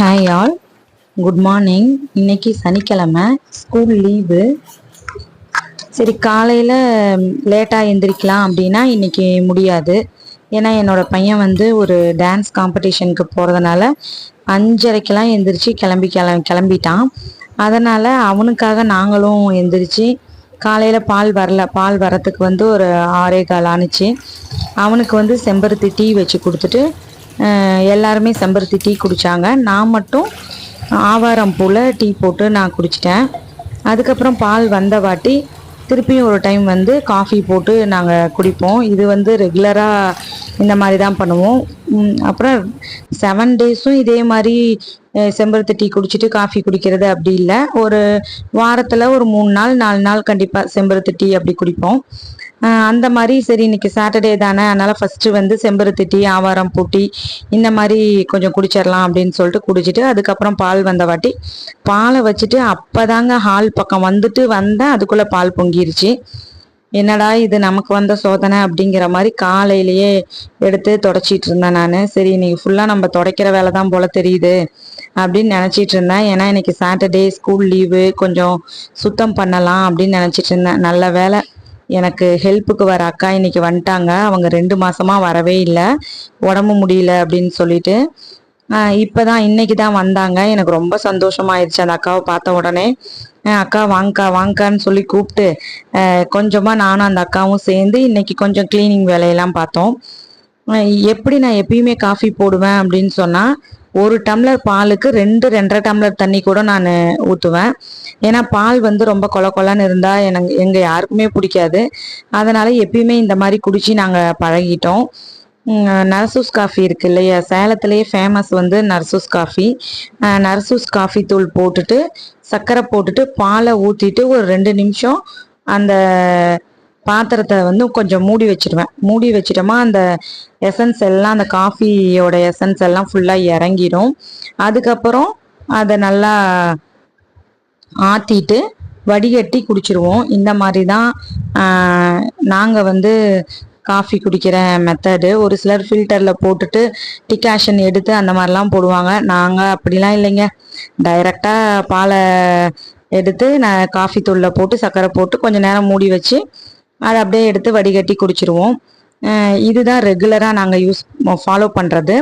Hi all good morning இன்னைக்கு சனிக்கிழமை. School leave சரி காலையில் லேட்டாக எந்திரிக்கலாம் அப்படின்னா இன்னைக்கு முடியாது. ஏன்னா என்னோட பையன் வந்து ஒரு டான்ஸ் காம்படிஷனுக்கு போகிறதுனால அஞ்சரைக்கெல்லாம் எந்திரிச்சு கிளம்பி கிளம்பி கிளம்பிட்டான். அதனால் அவனுக்காக நாங்களும் எந்திரிச்சு காலையில் பால் வரல. பால் வரத்துக்கு வந்து ஒரு ஆறே கால் ஆணுச்சு. அவனுக்கு வந்து செம்பருத்தி டீ வச்சு கொடுத்துட்டு எல்லாருமே செம்பருத்தி டீ குடித்தாங்க நான் மட்டும் ஆவாரம் பூவில் டீ போட்டு நான் குடிச்சிட்டேன். அதுக்கப்புறம் பால் வந்த வாட்டி திருப்பியும் ஒரு டைம் வந்து காஃபி போட்டு நாங்கள் குடிப்போம். இது வந்து ரெகுலராக இந்த மாதிரி தான் பண்ணுவோம். அப்புறம் செவன் டேஸும் இதே மாதிரி செம்பருத்தி டீ குடிச்சிட்டு காஃபி குடிக்கிறது அப்படி இல்லை. ஒரு வாரத்தில் ஒரு மூணு நாள் நாலு நாள் கண்டிப்பாக செம்பருத்தி டீ அப்படி குடிப்போம். அந்த மாதிரி சரி இன்னைக்கு சாட்டர்டே தானே அதனால் ஃபஸ்ட்டு வந்து செம்பருத்தி டீ ஆவாரம் பூட்டி இந்த மாதிரி கொஞ்சம் குடிச்சிடலாம் அப்படின்னு சொல்லிட்டு குடிச்சிட்டு அதுக்கப்புறம் பால் வந்த வாட்டி பாலை வச்சுட்டு அப்போதாங்க ஹால் பக்கம் வந்துட்டு வந்தேன் அதுக்குள்ளே பால் பொங்கிருச்சு. என்னடா இது நமக்கு வந்த சோதனை அப்படிங்கிற மாதிரி காலையிலேயே எடுத்து தொடச்சிட்டு இருந்தேன் நான். சரி இன்னைக்கு ஃபுல்லாக நம்ம துடைக்கிற வேலை தான் போல தெரியுது அப்படின்னு நினச்சிட்டு இருந்தேன். ஏன்னா இன்னைக்கு சாட்டர்டே ஸ்கூல் லீவு கொஞ்சம் சுத்தம் பண்ணலாம் அப்படின்னு நினச்சிட்டு இருந்தேன். நல்ல வேலை எனக்கு ஹெல்ப்புக்கு வர அக்கா இன்னைக்கு வந்துட்டாங்க. அவங்க ரெண்டு மாசமா வரவே இல்லை. உடம்பு முடியல அப்படின்னு சொல்லிட்டு இப்பதான் இன்னைக்கு தான் வந்தாங்க. எனக்கு ரொம்ப சந்தோஷமாயிருச்சு அந்த அக்காவை பார்த்த உடனே. அக்கா வாங்கக்கா வாங்கக்கான்னு சொல்லி கூப்பிட்டு கொஞ்சமாக நானும் அந்த அக்காவும் சேர்ந்து இன்னைக்கு கொஞ்சம் க்ளீனிங் வேலையெல்லாம் பார்த்தோம். எப்படி நான் எப்பயுமே காஃபி போடுவேன் அப்படின்னு சொன்னால் ஒரு டம்ளர் பாலுக்கு ரெண்டு ரெண்டரை டம்ளர் தண்ணி கூட நான் ஊற்றுவேன் ஏன்னா பால் வந்து ரொம்ப கொல கொலன்னு இருந்தால் எனக்கு எங்கள் யாருக்குமே பிடிக்காது. அதனால் எப்பயுமே இந்த மாதிரி குடித்து நாங்கள் பழகிட்டோம். நர்சூஸ் காஃபி இருக்கு இல்லையா? சேலத்திலேயே ஃபேமஸ் வந்து நர்சூஸ் காஃபி நர்சூஸ் காஃபி தூள் போட்டுட்டு சர்க்கரை போட்டுட்டு பாலை ஊற்றிட்டு ஒரு ரெண்டு நிமிஷம் அந்த பாத்திரத்தை வந்து கொஞ்சம் மூடி வச்சிருவேன். மூடி வச்சிட்டோமா அந்த எசன்ஸ் எல்லாம் அந்த காஃபியோட எசன்ஸ் எல்லாம் ஃபுல்லாக இறங்கிடும். அதுக்கப்புறம் அதை நல்லா ஆற்றிட்டு வடிகட்டி குடிச்சிருவோம். இந்த மாதிரி தான் நாங்கள் வந்து காஃபி குடிக்கிற மெத்தடு ஒரு சிலர் ஃபில்டரில் போட்டுட்டு டிகாஷன் எடுத்து அந்த மாதிரிலாம் போடுவாங்க. நாங்கள் அப்படிலாம் இல்லைங்க. டைரெக்டாக பாலை எடுத்து நான் காஃபி தூளில் போட்டு சர்க்கரை போட்டு கொஞ்சம் நேரம் மூடி வச்சு அதை அப்படியே எடுத்து வடிகட்டி குடிச்சிருவோம். இதுதான் ரெகுலராக நாங்கள் யூஸ் ஃபாலோ பண்ணுறது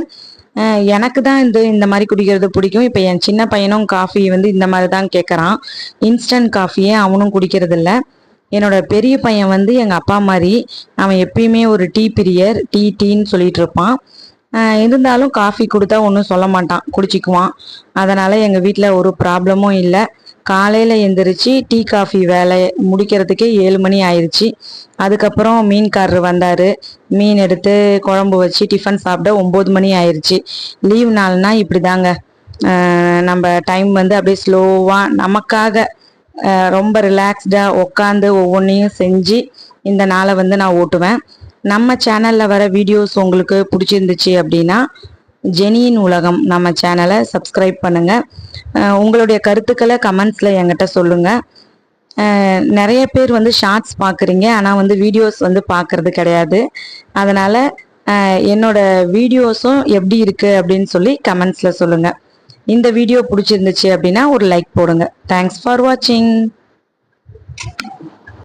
எனக்கு தான் இந்த இந்த மாதிரி குடிக்கிறது பிடிக்கும். இப்போ என் சின்ன பையனும் காஃபி வந்து இந்த மாதிரி தான் கேட்குறான் இன்ஸ்டன்ட் காஃபியே அவனும் குடிக்கிறதில்ல. என்னோட பெரிய பையன் வந்து எங்கள் அப்பா மாதிரி அவன் எப்பயுமே ஒரு டீ பிரியர் டீ டீன்னு சொல்லிட்டு இருப்பான். இருந்தாலும் காஃபி கொடுத்தா ஒன்றும் சொல்ல மாட்டான் குடிச்சிக்குவான். அதனால் எங்கள் வீட்டில் ஒரு ப்ராப்ளமும் இல்லை. காலையில் எந்திரிச்சு டீ காஃபி வேலை முடிக்கிறதுக்கே ஏழு மணி ஆயிடுச்சு அதுக்கப்புறம் மீன்காரர் வந்தார். மீன் எடுத்து குழம்பு வச்சு டிஃபன் சாப்பிட ஒம்பது மணி ஆயிடுச்சு லீவ் நாள்னா இப்படி தாங்க நம்ம டைம் வந்து அப்படியே ஸ்லோவாக நமக்காக ரொம்ப ரிலாக்ஸ்டாக உட்காந்து ஒவ்வொன்றையும் செஞ்சு இந்த நாளை வந்து நான் ஓட்டுவேன். நம்ம சேனலில் வர வீடியோஸ் உங்களுக்கு பிடிச்சிருந்துச்சு அப்படின்னா ஜெனியின் உலகம் நம்ம சேனலை சப்ஸ்கிரைப் பண்ணுங்கள் உங்களுடைய கருத்துக்களை கமெண்ட்ஸில் என்கிட்ட சொல்லுங்கள் நிறைய பேர் வந்து ஷார்ட்ஸ் பார்க்குறீங்க ஆனால் வந்து வீடியோஸ் வந்து பார்க்கறது கிடையாது. அதனால் என்னோட வீடியோஸும் எப்படி இருக்குது அப்படின்னு சொல்லி கமெண்ட்ஸில் சொல்லுங்கள் இந்த வீடியோ பிடிச்சிருந்துச்சு அப்படின்னா ஒரு லைக் போடுங்க. தேங்க்ஸ் ஃபார் வாட்சிங்